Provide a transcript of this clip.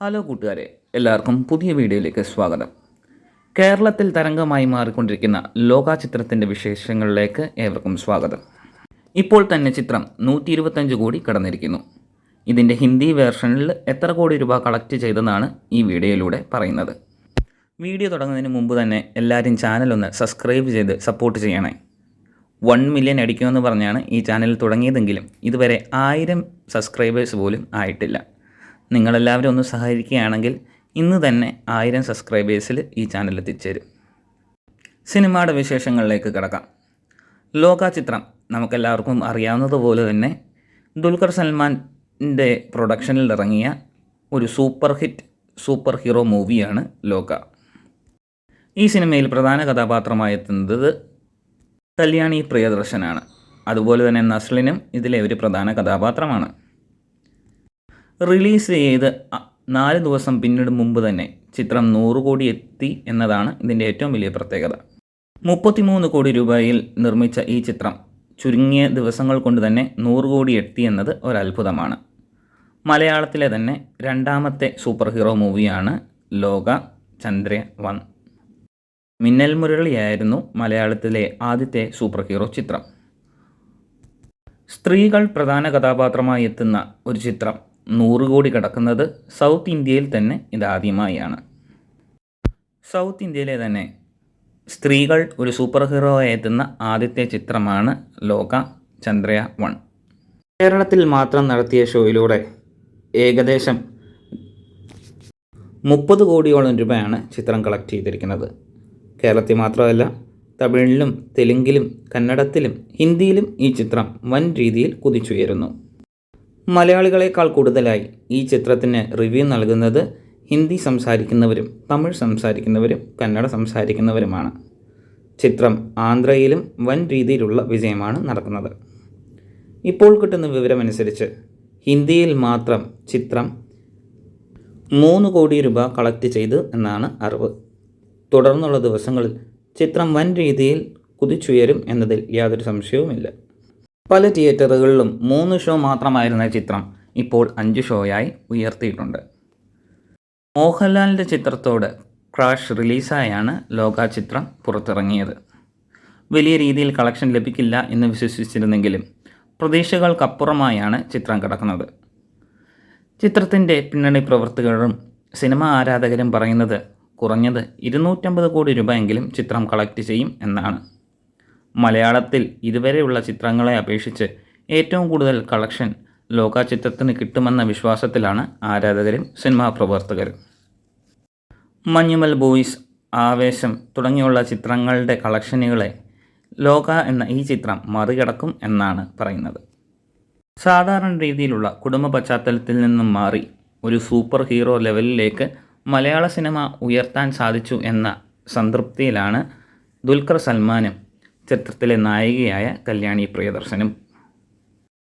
Hello കൂട്ടുകാരെ എല്ലാവർക്കും പുതിയ വീഡിയോയിലേക്ക് സ്വാഗതം. കേരളത്തിൽ തരംഗമായി മാറിക്കൊണ്ടിരിക്കുന്ന ലോക ചിത്രത്തിന്റെ വിശേഷങ്ങളിലേക്ക് ഏവർക്കും സ്വാഗതം. ഇപ്പോൾ തന്നെ ചിത്രം നൂറ്റി ഇരുപത്തഞ്ച് കോടി കടന്നിരിക്കുന്നു. ഇതിന്റെ ഹിന്ദി വേർഷനിൽ എത്ര കോടി രൂപ കളക്ട് ചെയ്തെന്നാണ് ഈ വീഡിയോയിലൂടെ പറയുന്നത്. വീഡിയോ തുടങ്ങുന്നതിന് മുമ്പ് തന്നെ എല്ലാവരും ചാനൽ ഒന്ന് സബ്സ്ക്രൈബ് ചെയ്ത് സപ്പോർട്ട് ചെയ്യണേ. വൺ മില്യൺ അടിക്കുമെന്ന് പറഞ്ഞാണ് ഈ ചാനൽ തുടങ്ങിയതെങ്കിലും ഇതുവരെ ആയിരം സബ്സ്ക്രൈബേഴ്സ് പോലും ആയിട്ടില്ല. നിങ്ങളെല്ലാവരും ഒന്ന് സഹകരിക്കുകയാണെങ്കിൽ ഇന്ന് തന്നെ ആയിരം സബ്സ്ക്രൈബേഴ്സിൽ ഈ ചാനൽ എത്തിച്ചേരും. സിനിമയുടെ വിശേഷങ്ങളിലേക്ക് കിടക്കാം. ലോക ചിത്രം നമുക്കെല്ലാവർക്കും അറിയാവുന്നതുപോലെ തന്നെ ദുൽഖർ സൽമാന്റെ പ്രൊഡക്ഷനിൽ ഇറങ്ങിയ ഒരു സൂപ്പർ ഹിറ്റ് സൂപ്പർ ഹീറോ മൂവിയാണ് ലോക. ഈ സിനിമയിൽ പ്രധാന കഥാപാത്രമായി എത്തുന്നത് കല്യാണി പ്രിയദർശനാണ്. അതുപോലെ തന്നെ നസ്ലിനും ഇതിലെ ഒരു പ്രധാന കഥാപാത്രമാണ്. റിലീസ് ചെയ്ത് നാല് ദിവസം പിന്നീട് മുമ്പ് തന്നെ ചിത്രം നൂറ് കോടി എത്തി എന്നതാണ് ഇതിന്റെ ഏറ്റവും വലിയ പ്രത്യേകത. മുപ്പത്തിമൂന്ന് കോടി രൂപയിൽ നിർമ്മിച്ച ഈ ചിത്രം ചുരുങ്ങിയ ദിവസങ്ങൾ കൊണ്ട് തന്നെ നൂറ് കോടി എത്തി എന്നത് ഒരത്ഭുതമാണ്. മലയാളത്തിലെ തന്നെ രണ്ടാമത്തെ സൂപ്പർ ഹീറോ മൂവിയാണ് ലോക ചന്ദ്ര വൺ. മിന്നൽ മുരളിയായിരുന്നു മലയാളത്തിലെ ആദ്യത്തെ സൂപ്പർ ഹീറോ ചിത്രം. സ്ത്രീകൾ പ്രധാന കഥാപാത്രമായി എത്തുന്ന ഒരു ചിത്രം നൂറ് കോടി കടക്കുന്നത് സൗത്ത് ഇന്ത്യയിൽ തന്നെ ഇതാദ്യമായാണ്. സൗത്ത് ഇന്ത്യയിലെ തന്നെ സ്ത്രീകൾ ഒരു സൂപ്പർ ഹീറോ എത്തുന്ന ആദ്യത്തെ ചിത്രമാണ് ലോക ചന്ദ്രയ വൺ. കേരളത്തിൽ മാത്രം നടത്തിയ ഷോയിലൂടെ ഏകദേശം മുപ്പത് കോടിയോളം രൂപയാണ് ചിത്രം കളക്ട് ചെയ്തിരിക്കുന്നത്. കേരളത്തിൽ മാത്രമല്ല തമിഴിലും തെലുങ്കിലും കന്നഡത്തിലും ഹിന്ദിയിലും ഈ ചിത്രം വൻ രീതിയിൽ കുതിച്ചുയരുന്നു. മലയാളികളെക്കാൾ കൂടുതലായി ഈ ചിത്രത്തിന് റിവ്യൂ നൽകുന്നത് ഹിന്ദി സംസാരിക്കുന്നവരും തമിഴ് സംസാരിക്കുന്നവരും കന്നഡ സംസാരിക്കുന്നവരുമാണ്. ചിത്രം ആന്ധ്രയിലും വൻ രീതിയിലുള്ള വിജയമാണ് നടക്കുന്നത്. ഇപ്പോൾ കിട്ടുന്ന വിവരമനുസരിച്ച് ഹിന്ദിയിൽ മാത്രം ചിത്രം മൂന്ന് കോടി രൂപ കളക്ട് ചെയ്തു എന്നാണ് അറിവ്. തുടർന്നുള്ള ദിവസങ്ങളിൽ ചിത്രം വൻ രീതിയിൽ കുതിച്ചുയരും എന്നതിൽ യാതൊരു സംശയവുമില്ല. പല തിയേറ്ററുകളിലും മൂന്ന് ഷോ മാത്രമായിരുന്ന ചിത്രം ഇപ്പോൾ അഞ്ച് ഷോയായി ഉയർത്തിയിട്ടുണ്ട്. മോഹൻലാലിന്റെ ചിത്രത്തോട് ക്രാഷ് റിലീസായാണ് ലോക ചിത്രം പുറത്തിറങ്ങിയത്. വലിയ രീതിയിൽ കളക്ഷൻ ലഭിക്കില്ല എന്ന് വിശ്വസിച്ചിരുന്നെങ്കിലും പ്രതീക്ഷകൾക്കപ്പുറമായാണ് ചിത്രം കിടക്കുന്നത്. ചിത്രത്തിന്റെ പിന്നണി പ്രവർത്തകരും സിനിമ ആരാധകരും പറയുന്നത് കുറഞ്ഞത് ഇരുന്നൂറ്റമ്പത് കോടി രൂപയെങ്കിലും ചിത്രം കളക്ട് ചെയ്യും എന്നാണ്. മലയാളത്തിൽ ഇതുവരെയുള്ള ചിത്രങ്ങളെ അപേക്ഷിച്ച് ഏറ്റവും കൂടുതൽ കളക്ഷൻ ലോക ചിത്രത്തിന് കിട്ടുമെന്ന വിശ്വാസത്തിലാണ് ആരാധകരും സിനിമാ പ്രവർത്തകരും. മഞ്ഞുമൽ ബോയ്സ് ആവേശം തുടങ്ങിയുള്ള ചിത്രങ്ങളുടെ കളക്ഷനുകളെ ലോക എന്ന ഈ ചിത്രം മറികടക്കും എന്നാണ് പറയുന്നത്. സാധാരണ രീതിയിലുള്ള കുടുംബ പശ്ചാത്തലത്തിൽ നിന്നും മാറി ഒരു സൂപ്പർ ഹീറോ ലെവലിലേക്ക് മലയാള സിനിമ ഉയർത്താൻ സാധിച്ചു എന്ന സംതൃപ്തിയിലാണ് ദുൽഖർ സൽമാനും ചിത്രത്തിലെ നായികയായ കല്യാണി പ്രിയദർശനും